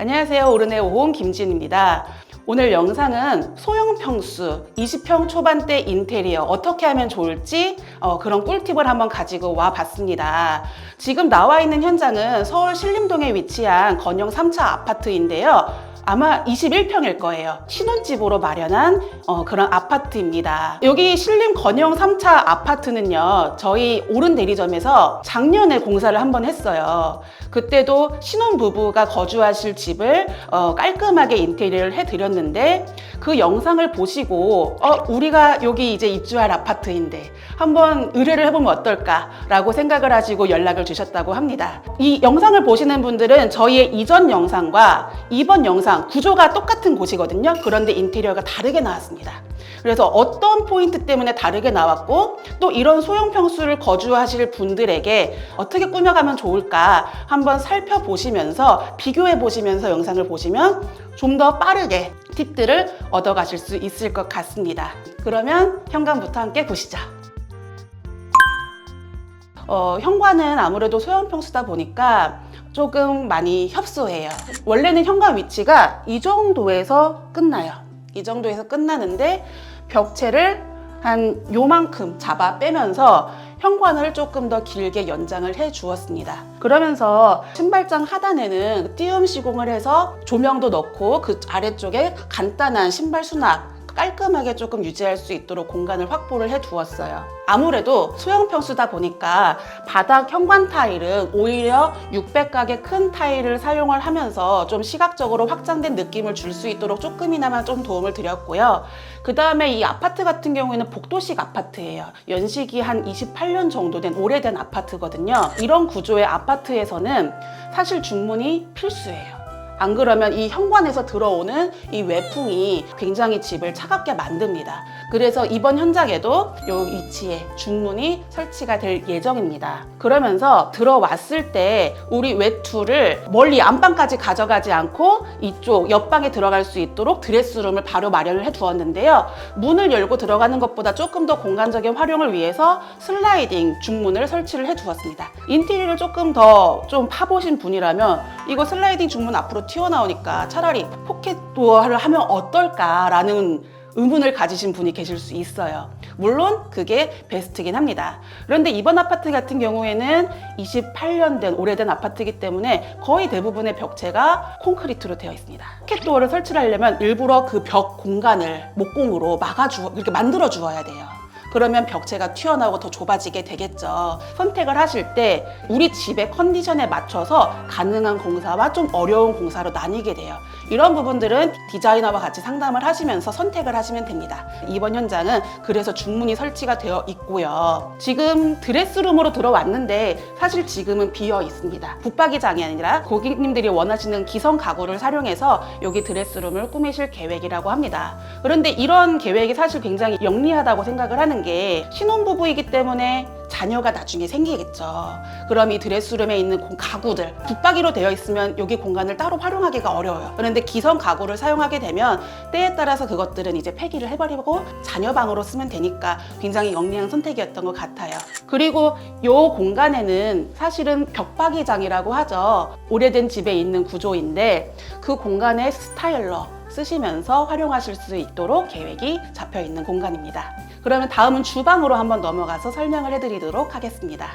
안녕하세요. 오른의 오홈 김진입니다. 오늘 영상은 소형 평수 20평 초반대 인테리어 어떻게 하면 좋을지 어, 그런 꿀팁을 한번 가지고 와 봤습니다. 지금 나와 있는 현장은 서울 신림동에 위치한 건영 3차 아파트인데요. 아마 21평일 거예요. 신혼집으로 마련한 어, 그런 아파트입니다. 여기 신림 건영 3차 아파트는요, 저희 오른 대리점에서 작년에 공사를 한번 했어요. 그때도 신혼부부가 거주하실 집을 어, 깔끔하게 인테리어를 해드렸는데 그 영상을 보시고 어, 우리가 여기 이제 입주할 아파트인데 한번 의뢰를 해보면 어떨까라고 생각을 하시고 연락을 주셨다고 합니다. 이 영상을 보시는 분들은 저희의 이전 영상과 이번 영상 구조가 똑같은 곳이거든요. 그런데 인테리어가 다르게 나왔습니다. 그래서 어떤 포인트 때문에 다르게 나왔고 또 이런 소형 평수를 거주하실 분들에게 어떻게 꾸며가면 좋을까 한번 살펴보시면서 비교해 보시면서 영상을 보시면 좀 더 빠르게 팁들을 얻어 가실 수 있을 것 같습니다. 그러면 현관부터 함께 보시죠. 어, 현관은 아무래도 소형 평수다 보니까 조금 많이 협소해요. 원래는 현관 위치가 이 정도에서 끝나요. 이 정도에서 끝나는데 벽체를 한 요만큼 잡아 빼면서 현관을 조금 더 길게 연장을 해 주었습니다. 그러면서 신발장 하단에는 띄움 시공을 해서 조명도 넣고 그 아래쪽에 간단한 신발 수납 깔끔하게 조금 유지할 수 있도록 공간을 확보를 해 두었어요. 아무래도 소형 평수다 보니까 바닥 현관 타일은 오히려 600각의 큰 타일을 사용을 하면서 좀 시각적으로 확장된 느낌을 줄 수 있도록 조금이나마 좀 도움을 드렸고요. 그 다음에 이 아파트 같은 경우에는 복도식 아파트예요. 연식이 한 28년 정도 된 오래된 아파트거든요. 이런 구조의 아파트에서는 사실 중문이 필수예요. 안 그러면 이 현관에서 들어오는 이 외풍이 굉장히 집을 차갑게 만듭니다. 그래서 이번 현장에도 이 위치에 중문이 설치가 될 예정입니다. 그러면서 들어왔을 때 우리 외투를 멀리 안방까지 가져가지 않고 이쪽 옆방에 들어갈 수 있도록 드레스룸을 바로 마련을 해 두었는데요. 문을 열고 들어가는 것보다 조금 더 공간적인 활용을 위해서 슬라이딩 중문을 설치를 해 두었습니다. 인테리어를 조금 더 좀 파보신 분이라면 이거 슬라이딩 중문 앞으로 튀어나오니까 차라리 포켓 도어를 하면 어떨까라는 의문을 가지신 분이 계실 수 있어요. 물론 그게 베스트긴 합니다. 그런데 이번 아파트 같은 경우에는 28년 된 오래된 아파트이기 때문에 거의 대부분의 벽체가 콘크리트로 되어 있습니다. 포켓도어를 설치를 하려면 일부러 그 벽 공간을 목공으로 막아주 이렇게 만들어 주어야 돼요. 그러면 벽체가 튀어나오고 더 좁아지게 되겠죠. 선택을 하실 때 우리 집의 컨디션에 맞춰서 가능한 공사와 좀 어려운 공사로 나뉘게 돼요. 이런 부분들은 디자이너와 같이 상담을 하시면서 선택을 하시면 됩니다. 이번 현장은 그래서 중문이 설치가 되어 있고요. 지금 드레스룸으로 들어왔는데 사실 지금은 비어 있습니다. 붙박이장이 아니라 고객님들이 원하시는 기성 가구를 사용해서 여기 드레스룸을 꾸미실 계획이라고 합니다. 그런데 이런 계획이 사실 굉장히 영리하다고 생각을 하는 게 신혼부부이기 때문에 자녀가 나중에 생기겠죠. 그럼 이 드레스룸에 있는 공- 가구들 붙박이로 되어 있으면 여기 공간을 따로 활용하기가 어려워요. 그런데 기성 가구를 사용하게 되면 때에 따라서 그것들은 이제 폐기를 해버리고 자녀 방으로 쓰면 되니까 굉장히 영리한 선택이었던 것 같아요. 그리고 이 공간에는 사실은 벽박이장이라고 하죠. 오래된 집에 있는 구조인데 그 공간에 스타일러 쓰시면서 활용하실 수 있도록 계획이 잡혀 있는 공간입니다. 그러면 다음은 주방으로 한번 넘어가서 설명을 해드리도록 하겠습니다.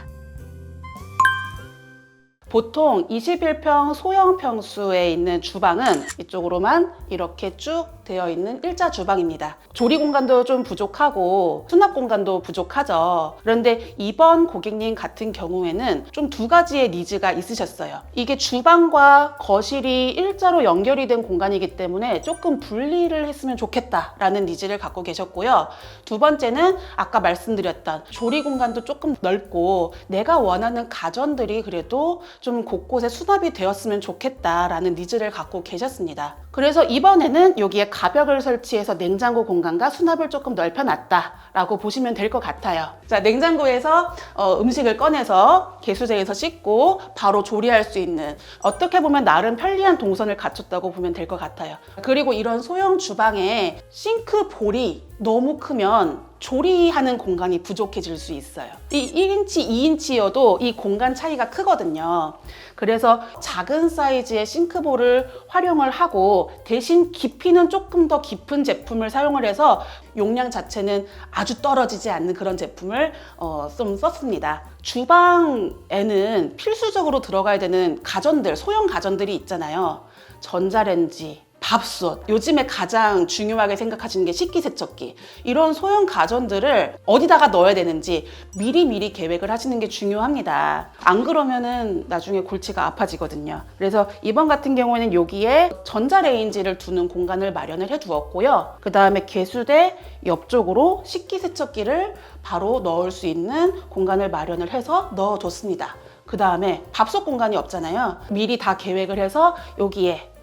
보통 21평 소형 평수에 있는 주방은 이쪽으로만 이렇게 쭉 되어 있는 일자 주방입니다. 조리 공간도 좀 부족하고 수납 공간도 부족하죠. 그런데 이번 고객님 같은 경우에는 좀 두 가지의 니즈가 있으셨어요. 이게 주방과 거실이 일자로 연결이 된 공간이기 때문에 조금 분리를 했으면 좋겠다라는 니즈를 갖고 계셨고요. 두 번째는 아까 말씀드렸던 조리 공간도 조금 넓고 내가 원하는 가전들이 그래도 좀 곳곳에 수납이 되었으면 좋겠다라는 니즈를 갖고 계셨습니다. 그래서 이번에는 여기에 가벽을 설치해서 냉장고 공간과 수납을 조금 넓혀놨다라고 보시면 될 것 같아요. 자, 냉장고에서 어, 음식을 꺼내서 개수대에서 씻고 바로 조리할 수 있는 어떻게 보면 나름 편리한 동선을 갖췄다고 보면 될 것 같아요. 그리고 이런 소형 주방에 싱크 볼이 너무 크면 조리하는 공간이 부족해질 수 있어요. 이 1인치, 2인치여도 이 공간 차이가 크거든요. 그래서 작은 사이즈의 싱크볼을 활용을 하고 대신 깊이는 조금 더 깊은 제품을 사용을 해서 용량 자체는 아주 떨어지지 않는 그런 제품을 어, 좀 썼습니다. 주방에는 필수적으로 들어가야 되는 가전들, 소형 가전들이 있잖아요. 전자레인지, 밥솥, 요즘에 가장 중요하게 생각하시는 게 식기세척기. 이런 소형 가전들을 어디다가 넣어야 되는지 미리미리 계획을 하시는 게 중요합니다. 안 그러면은 나중에 골치가 아파지거든요. 그래서 이번 같은 경우에는 여기에 전자레인지를 두는 공간을 마련을 해 두었고요. 그 다음에 개수대 옆쪽으로 식기세척기를 바로 넣을 수 있는 공간을 마련을 해서 넣어뒀습니다. 그 다음에 밥솥 공간이 없잖아요. 미리 다 계획을 해서 여기에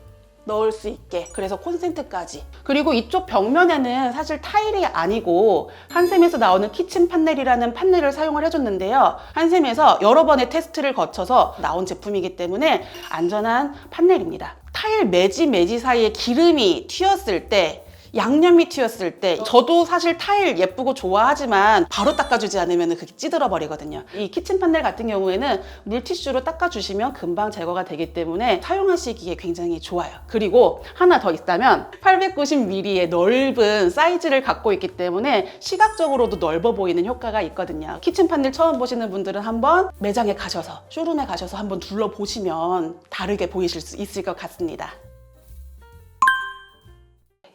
넣을 수 있게. 그래서 콘센트까지. 그리고 이쪽 벽면에는 사실 타일이 아니고 한샘에서 나오는 키친 판넬이라는 판넬을 사용을 해줬는데요. 한샘에서 여러 번의 테스트를 거쳐서 나온 제품이기 때문에 안전한 판넬입니다. 타일 매지 매지 사이에 기름이 튀었을 때 양념이 튀었을 때 저도 사실 타일 예쁘고 좋아하지만 바로 닦아주지 않으면 그게 찌들어 버리거든요. 이 키친 판넬 같은 경우에는 물티슈로 닦아주시면 금방 제거가 되기 때문에 사용하시기에 굉장히 좋아요. 그리고 하나 더 있다면 890mm의 넓은 사이즈를 갖고 있기 때문에 시각적으로도 넓어 보이는 효과가 있거든요. 키친 판넬 처음 보시는 분들은 한번 매장에 가셔서 쇼룸에 가셔서 한번 둘러보시면 다르게 보이실 수 있을 것 같습니다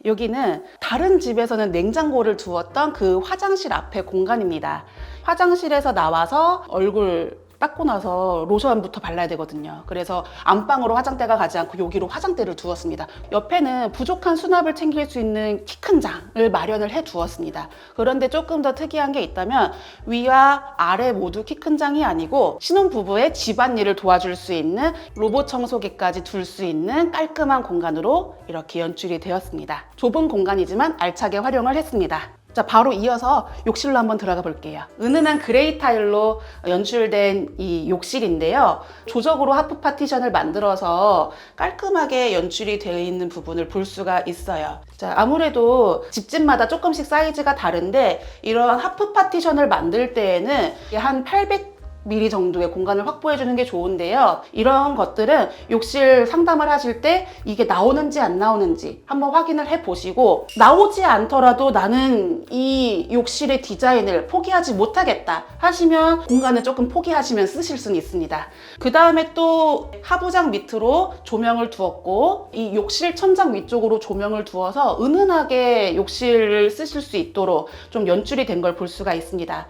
여기는 다른 집에서는 냉장고를 두었던 그 화장실 앞에 공간입니다. 화장실에서 나와서 얼굴 닦고 나서 로션부터 발라야 되거든요. 그래서 안방으로 화장대가 가지 않고 여기로 화장대를 두었습니다. 옆에는 부족한 수납을 챙길 수 있는 키 큰 장을 마련을 해 두었습니다. 그런데 조금 더 특이한 게 있다면 위와 아래 모두 키 큰 장이 아니고 신혼부부의 집안일을 도와줄 수 있는 로봇 청소기까지 둘 수 있는 깔끔한 공간으로 이렇게 연출이 되었습니다. 좁은 공간이지만 알차게 활용을 했습니다. 자, 바로 이어서 욕실로 한번 들어가 볼게요. 은은한 그레이 타일로 연출된 이 욕실인데요. 조적으로 하프 파티션을 만들어서 깔끔하게 연출이 되어 있는 부분을 볼 수가 있어요. 자, 아무래도 집집마다 조금씩 사이즈가 다른데 이런 하프 파티션을 만들 때에는 한 800 미리 정도의 공간을 확보해 주는 게 좋은데요. 이런 것들은 욕실 상담을 하실 때 이게 나오는지 안 나오는지 한번 확인을 해 보시고 나오지 않더라도 나는 이 욕실의 디자인을 포기하지 못하겠다 하시면 공간을 조금 포기하시면 쓰실 수는 있습니다. 그 다음에 또 하부장 밑으로 조명을 두었고 이 욕실 천장 위쪽으로 조명을 두어서 은은하게 욕실을 쓰실 수 있도록 좀 연출이 된 걸 볼 수가 있습니다.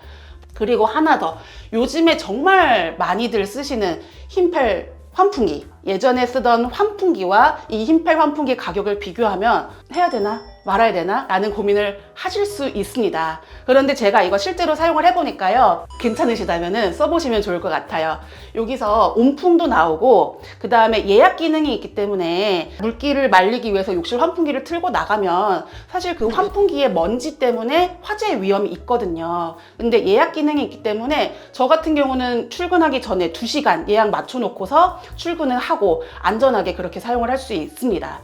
그리고 하나 더. 요즘에 정말 많이들 쓰시는 흰펠 환풍기. 예전에 쓰던 환풍기와 이 흰펠 환풍기 가격을 비교하면 해야 되나 말아야 되나? 라는 고민을 하실 수 있습니다. 그런데 제가 이거 실제로 사용을 해보니까요 괜찮으시다면 써보시면 좋을 것 같아요. 여기서 온풍도 나오고 그 다음에 예약 기능이 있기 때문에 물기를 말리기 위해서 욕실 환풍기를 틀고 나가면 사실 그 환풍기의 먼지 때문에 화재 위험이 있거든요. 근데 예약 기능이 있기 때문에 저 같은 경우는 출근하기 전에 2시간 예약 맞춰놓고서 출근을 하고 안전하게 그렇게 사용을 할 수 있습니다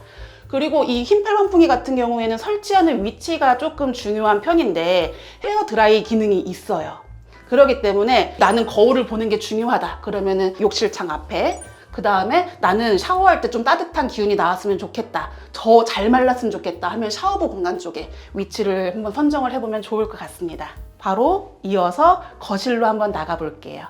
그리고 이 흰팔 환풍기 같은 경우에는 설치하는 위치가 조금 중요한 편인데 헤어 드라이 기능이 있어요. 그렇기 때문에 나는 거울을 보는 게 중요하다. 그러면은 욕실창 앞에 그 다음에 나는 샤워할 때 좀 따뜻한 기운이 나왔으면 좋겠다. 더잘 말랐으면 좋겠다 하면 샤워부 공간 쪽에 위치를 한번 선정을 해보면 좋을 것 같습니다. 바로 이어서 거실로 한번 나가 볼게요.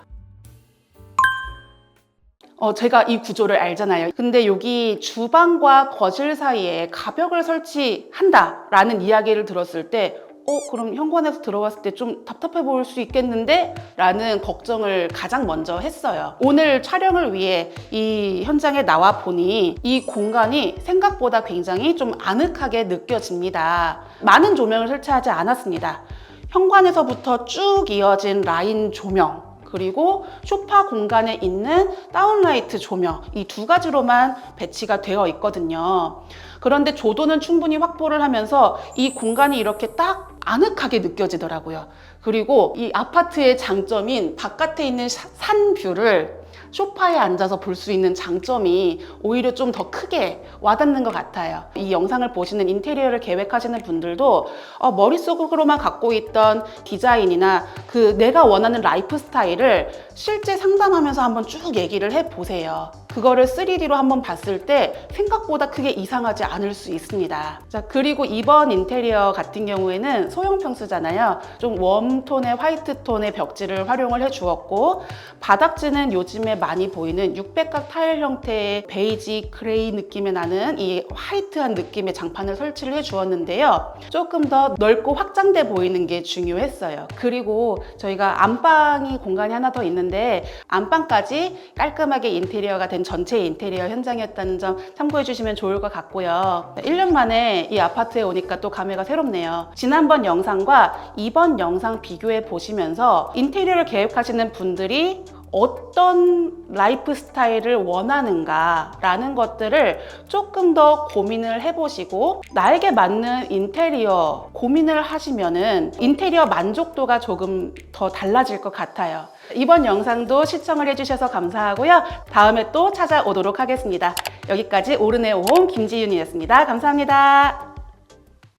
어, 제가 이 구조를 알잖아요. 근데 여기 주방과 거실 사이에 가벽을 설치한다라는 이야기를 들었을 때, 어, 그럼 현관에서 들어왔을 때 좀 답답해 보일 수 있겠는데? 라는 걱정을 가장 먼저 했어요. 오늘 촬영을 위해 이 현장에 나와 보니 이 공간이 생각보다 굉장히 좀 아늑하게 느껴집니다. 많은 조명을 설치하지 않았습니다. 현관에서부터 쭉 이어진 라인 조명, 그리고 소파 공간에 있는 다운라이트 조명 이 두 가지로만 배치가 되어 있거든요. 그런데 조도는 충분히 확보를 하면서 이 공간이 이렇게 딱 아늑하게 느껴지더라고요. 그리고 이 아파트의 장점인 바깥에 있는 산 뷰를 소파에 앉아서 볼 수 있는 장점이 오히려 좀 더 크게 와닿는 것 같아요. 이 영상을 보시는 인테리어를 계획하시는 분들도 어, 머릿속으로만 갖고 있던 디자인이나 그 내가 원하는 라이프 스타일을 실제 상담하면서 한번 쭉 얘기를 해 보세요. 그거를 3D로 한번 봤을 때 생각보다 크게 이상하지 않을 수 있습니다. 자, 그리고 이번 인테리어 같은 경우에는 소형 평수잖아요. 좀 웜톤의 화이트 톤의 벽지를 활용을 해 주었고, 바닥지는 요즘에 많이 보이는 600각 타일 형태의 베이지 그레이 느낌이 나는 이 화이트한 느낌의 장판을 설치를 해 주었는데요. 조금 더 넓고 확장돼 보이는 게 중요했어요. 그리고 저희가 안방이 공간이 하나 더 있는데 안방까지 깔끔하게 인테리어가 된 전체 인테리어 현장이었다는 점 참고해 주시면 좋을 것 같고요. 1년 만에 이 아파트에 오니까 또 감회가 새롭네요. 지난번 영상과 이번 영상 비교해 보시면서 인테리어를 계획하시는 분들이 어떤 라이프 스타일을 원하는가 라는 것들을 조금 더 고민을 해보시고 나에게 맞는 인테리어 고민을 하시면은 인테리어 만족도가 조금 더 달라질 것 같아요. 이번 영상도 시청을 해주셔서 감사하고요. 다음에 또 찾아오도록 하겠습니다. 여기까지 오른의 오홈 김지윤이었습니다. 감사합니다.